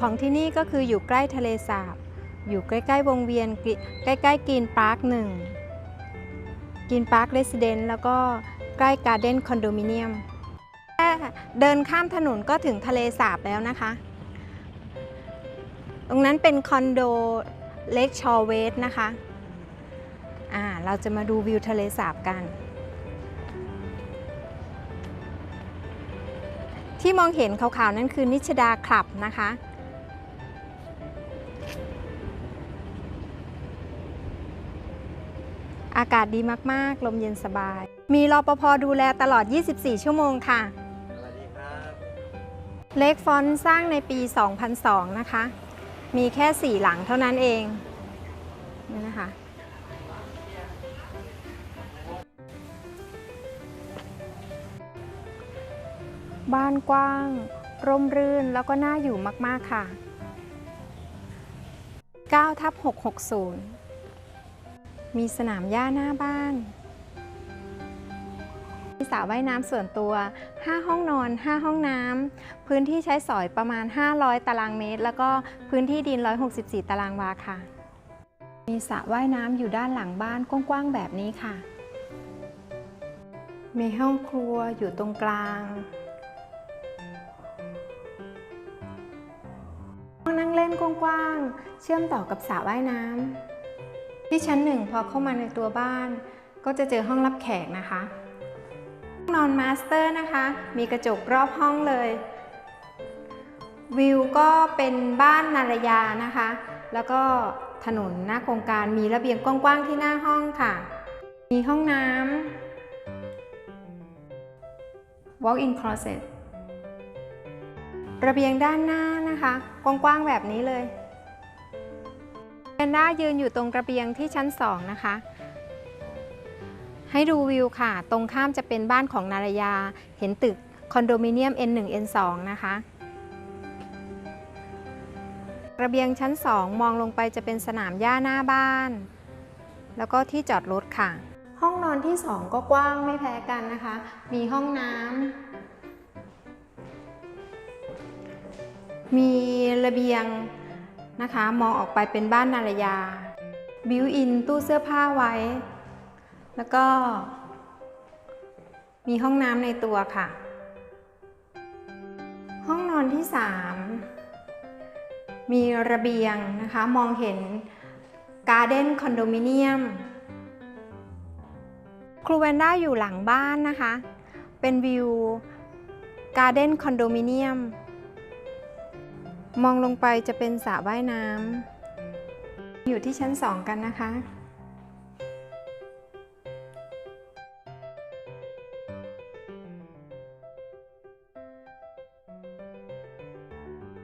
ของที่นี่ก็คืออยู่ใกล้ทะเลสาบ อยู่ใกล้ๆวงเวียนใกล้ๆกีนพาร์คหนึ่งกีนพาร์คเรสซิเดนต์แล้วก็ใกล้การ์เด้นคอนโดมิเนียมแค่เดินข้ามถนนก็ถึงทะเลสาบแล้วนะคะ ตรงนั้นเป็นคอนโดเล็กชอเวสนะคะอ่าเราจะมาดูวิวทะเลสาบกัน ที่มองเห็นขาวๆนั่นคือนิชดาคลับนะคะ อากาศดีมากๆ ลมเย็นสบาย มีรอปภดูแลตลอด 24 ชั่วโมงค่ะสวัสดีครับเล็กฟอนต์สร้างในปี 2002 นะคะ มีแค่ 4 หลังเท่านั้นเอง นี่นะคะ บ้านกว้าง ร่มรื่นแล้วก็น่าอยู่มาก ๆ ค่ะ9ทับ660 มีสนามหญ้าหน้าบ้าน มีสระว่ายน้ำส่วนตัว 5 ห้องนอน 5 ห้องน้ำ พื้นที่ใช้สอยประมาณ 500 ตารางเมตร แล้วก็พื้นที่ดิน 164 ตารางวาค่ะ มีสระว่ายน้ำอยู่ด้านหลังบ้านกว้างๆแบบนี้ค่ะ มีห้องครัวอยู่ตรงกลาง ห้องนั่งเล่นกว้างๆ เชื่อมต่อกับสระว่ายน้ำ ที่ชั้นหนึ่งพอเข้ามาในตัวบ้าน ก็จะเจอห้องรับแขกนะคะห้องนอนมาสเตอร์นะคะ มีกระจกรอบห้องเลย วิวก็เป็นบ้านนารยานะคะ แล้วก็ถนนหน้าโครงการมีระเบียงกว้างๆที่หน้าห้องค่ะ มีห้องน้ำ walk-in closet ระเบียงด้านหน้านะคะ กว้างๆแบบนี้เลย นด้ายืนอยู่ตรงกระเบียงที่ชั้น2นะคะ ให้ดูวิวค่ะ ตรงข้ามจะเป็นบ้านของนารยา เห็นตึกคอนโดมิเนียม N1 N2 นะคะ กระเบียงชั้น2มองลงไปจะเป็นสนามหญ้าหน้าบ้าน แล้วก็ที่จอดรถค่ะ ห้องนอนที่2ก็กว้างไม่แพ้กันนะคะ มีห้องน้ำมีระเบียง นะคะ มองออกไปเป็นบ้านนารยา บิวอินตู้เสื้อผ้าไว้ แล้วก็ มีห้องน้ำในตัวค่ะ ห้องนอนที่ 3 มีระเบียงนะคะ มองเห็นการ์เด้นคอนโดมิเนียม ครูแวนด้าอยู่หลังบ้านนะคะ เป็นวิวการ์เด้นคอนโดมิเนียม มองลงไปจะเป็นสระว่ายน้ำอยู่ที่ชั้น 2 กันนะคะ